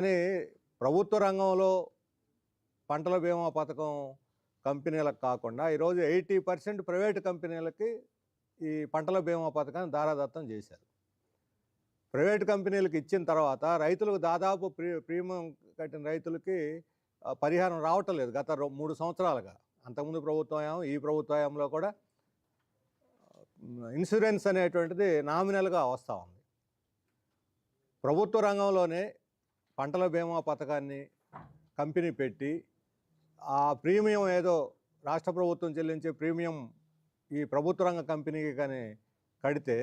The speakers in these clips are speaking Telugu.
కానీ ప్రభుత్వ రంగంలో పంటల బీమా పథకం కంపెనీలకు కాకుండా ఈరోజు ఎయిటీ పర్సెంట్ ప్రైవేట్ కంపెనీలకి ఈ పంటల బీమా పథకాన్ని దారాదత్తం చేశారు. ప్రైవేట్ కంపెనీలకు ఇచ్చిన తర్వాత రైతులకు దాదాపు ప్రీ ప్రీమియం కట్టిన రైతులకి పరిహారం రావటం లేదు గత మూడు సంవత్సరాలుగా. అంతకుముందు ప్రభుత్వం ఈ ప్రభుత్వంలో కూడా ఇన్సూరెన్స్ అనేటువంటిది నామినల్గా వస్తూ ఉంది. ప్రభుత్వ రంగంలోనే పంటల బీమా పథకాన్ని కంపెనీ పెట్టి ఆ ప్రీమియం ఏదో రాష్ట్ర ప్రభుత్వం చెల్లించే ప్రీమియం ఈ ప్రభుత్వ రంగ కంపెనీకి కానీ కడితే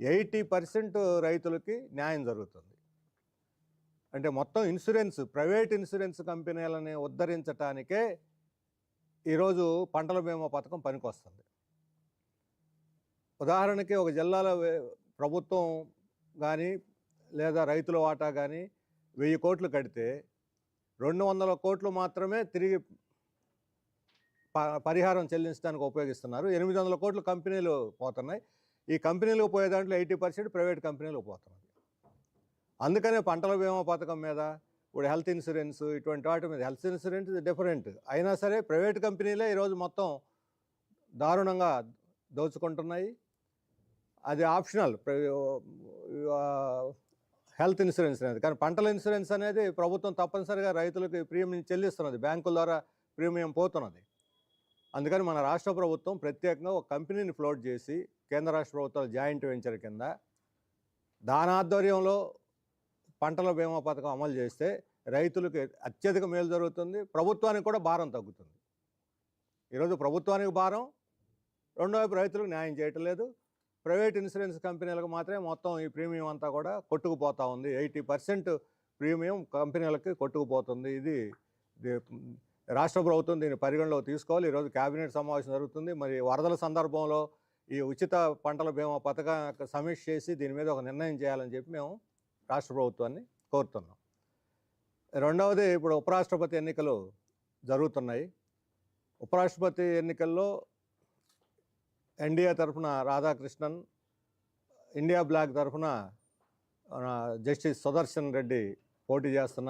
ఎయిటీ పర్సెంట్ రైతులకి న్యాయం జరుగుతుంది. అంటే మొత్తం ఇన్సూరెన్స్ ప్రైవేట్ ఇన్సూరెన్స్ కంపెనీలని ఉద్ధరించటానికే ఈరోజు పంటల బీమా పథకం పనికొస్తుంది. ఉదాహరణకి ఒక జిల్లాలో ప్రభుత్వం కానీ లేదా రైతుల వాటా కానీ వెయ్యి కోట్లు కడితే రెండు వందల కోట్లు మాత్రమే తిరిగి ప- పరిహారం చెల్లించడానికి ఉపయోగిస్తున్నారు. ఎనిమిది వందల కోట్లు కంపెనీలు పోతున్నాయి. ఈ కంపెనీలు పోయే దాంట్లో ఎయిటీ పర్సెంట్ ప్రైవేట్ కంపెనీలు పోతున్నది. అందుకనే పంటల బీమా పథకం మీద ఇప్పుడు హెల్త్ ఇన్సూరెన్స్ ఇటువంటి వాటి మీద హెల్త్ ఇన్సూరెన్స్ డిఫరెంట్. అయినా సరే ప్రైవేట్ కంపెనీలే ఈరోజు మొత్తం దారుణంగా దోచుకుంటున్నాయి. అది ఆప్షనల్. హెల్త్ ఇన్సూరెన్స్ అనేది. కానీ పంటల ఇన్సూరెన్స్ అనేది ప్రభుత్వం తప్పనిసరిగా రైతులకు ప్రీమియం చెల్లిస్తున్నది. బ్యాంకుల ద్వారా ప్రీమియం పోతున్నది. అందుకని మన రాష్ట్ర ప్రభుత్వం ప్రత్యేకంగా ఒక కంపెనీని ఫ్లోట్ చేసి కేంద్ర రాష్ట్ర ప్రభుత్వాల జాయింట్ వెంచర్ కింద దాని ఆధ్వర్యంలో పంటల బీమా పథకం అమలు చేస్తే రైతులకు అత్యధిక మేలు జరుగుతుంది. ప్రభుత్వానికి కూడా భారం తగ్గుతుంది. ఈరోజు ప్రభుత్వానికి భారం. రెండో వైపు రైతులకు న్యాయం చేయటం లేదు. ప్రైవేట్ ఇన్సూరెన్స్ కంపెనీలకు మాత్రమే మొత్తం ఈ ప్రీమియం అంతా కూడా కొట్టుకుపోతూ ఉంది. ఎయిటీ పర్సెంట్ ప్రీమియం కంపెనీలకి కొట్టుకుపోతుంది. ఇది రాష్ట్ర ప్రభుత్వం దీన్ని పరిగణలోకి తీసుకోవాలి. ఈరోజు కేబినెట్ సమావేశం జరుగుతుంది. మరి వరదల సందర్భంలో ఈ ఉచిత పంటల బీమా పథకం సమీక్ష చేసి దీని మీద ఒక నిర్ణయం చేయాలని చెప్పి మేము రాష్ట్ర ప్రభుత్వాన్ని కోరుతున్నాం. రెండవది ఇప్పుడు ఉపరాష్ట్రపతి ఎన్నికలు జరుగుతున్నాయి. ఉపరాష్ట్రపతి ఎన్నికల్లో ఎన్డీఏ తరఫున రాధాకృష్ణన్ ఇండియా బ్లాక్ తరఫున జస్టిస్ సుదర్శన్ రెడ్డి పోటీ చేస్తున్నారు.